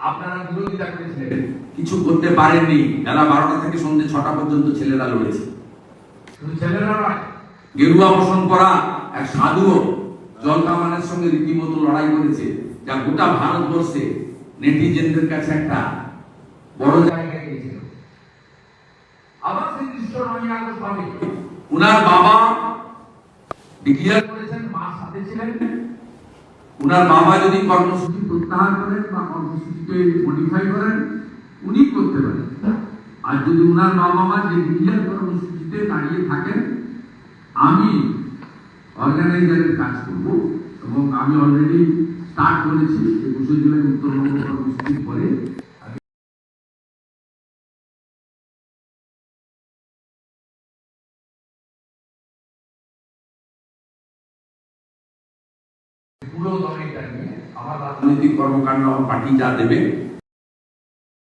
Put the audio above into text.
আপনারা বিরোধিতা করেছিলেন। কিছু করতে পারেননি। বেলা বারোটা থেকে সন্ধ্যে ছটা পর্যন্ত ছেলেরা লড়েছে। ছেলেরা গেরুয়া বসন করা এক সাধুও জল কামানের সঙ্গে রীতিমতো লড়াই করেছে যা গোটা ভারতবর্ষে নেটিজেনদের কাছে একটা বড় বড় জায়গা জায়গায় গিয়েছিল। আবার নয় আগস্ট হবে উনার বাবা ডিক্লিয়ার করেছেন মা সাথে ছিলেন। উনার বাবা যদি কর্মসূচি প্রত্যাহার করেন বা কর্মসূচিকে মডিফাই করেন, উনি করতে পারেন। আর যদি উনার বাবা মা যে ডিক্লিয়ার কর্মসূচিতে দাঁড়িয়ে থাকেন, আমি অর্গানাইজারের কাজ করব এবং আমি অলরেডি স্টার্ট করেছি একুশে জুলাই উত্তরবঙ্গ কর্মসূচির পরে। পুরো আমার রাজনৈতিক রাজনৈতিক কর্মকাণ্ড আমার পার্টি যা দেবে